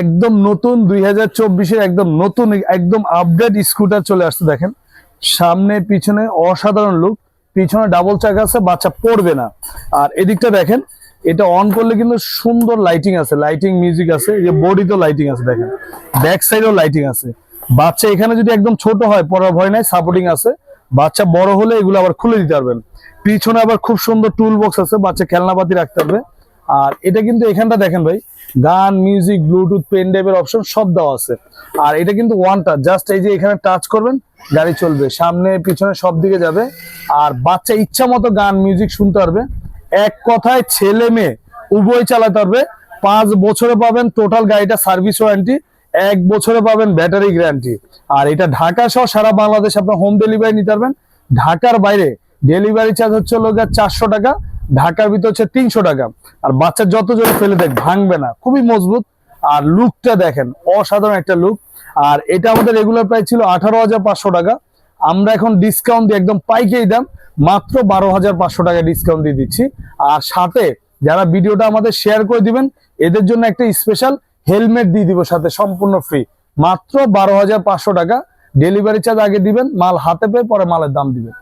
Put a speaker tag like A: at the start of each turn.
A: একদম নতুন দুই হাজার চব্বিশের একদম নতুন, একদম আপডেট স্কুটার চলে আসছে, দেখেন। সামনে, পিছনে অসাধারণ লুক পিছনে ডাবল চাকা আছে, বাচ্চা পড়বে না। আর এদিকটা দেখেন, এটা অন করলে কিন্তু সুন্দর লাইটিং আছে। লাইটিং মিউজিক আছে যে বডিতেও লাইটিং আছে, দেখেন। ব্যাক সাইডেও লাইটিং আছে। বাচ্চা এখানে যদি একদম ছোট হয়, পড়ার ভয় নাই সাপোর্টিং আছে। বাচ্চা বড় হলে এগুলো আবার খুলে দিতে পারবেন। পিছনে আবার খুব সুন্দর টুল বক্স আছে, বাচ্চা খেলনাপাতি রাখতে পারবে আর এটা কিন্তু এখানটা দেখেন ভাই, গান মিউজিক ব্লুটুথ পেন ড্রাইভের অপশন সব দেওয়া আছে। আর এটা কিন্তু ওয়ান টাচ জাস্ট এই যে এখানে টাচ করবেন, গাড়ি চলবে। সামনে, পিছনে সব দিকে যাবে। আর বাচ্চা ইচ্ছা মতো গান মিউজিক শুনতে পারবে। এক কথায় ছেলে মেয়ে উভয় চালাতে পারবে। পাঁচ বছরে পাবেন টোটাল গাড়িটা সার্ভিস ওয়ারেন্টি এক বছরে পাবেন ব্যাটারি গ্যারান্টি আর এটা ঢাকা সহ সারা বাংলাদেশ আপনার হোম ডেলিভারি নিতে পারবেন। ঢাকার বাইরে ডেলিভারি চার্জ হচ্ছে লোক চারশো টাকা ঢাকার ভিতর হচ্ছে তিনশো টাকা। আর বাচ্চা যত জোরে ফেলে দেখ, ভাঙবে না। খুবই মজবুত। আর লুকটা দেখেন, অসাধারণ একটা লুক আর এটা আমাদের রেগুলার প্রাইস ছিল আঠারো হাজার পাঁচশো টাকা। আমরা এখন ডিসকাউন্ট দিয়ে একদম পাইকেই দাম মাত্র বারো হাজার পাঁচশো টাকা ডিসকাউন্ট দিয়ে দিচ্ছি। আর সাথে যারা ভিডিওটা আমাদের শেয়ার করে দিবেন, এদের জন্য একটা স্পেশাল হেলমেট দিয়ে দিব সাথে, সম্পূর্ণ ফ্রি মাত্র বারো হাজার পাঁচশো টাকা। ডেলিভারি চার্জ আগে দিবেন, মাল হাতে পেয়ে পরে মালের দাম দিবেন।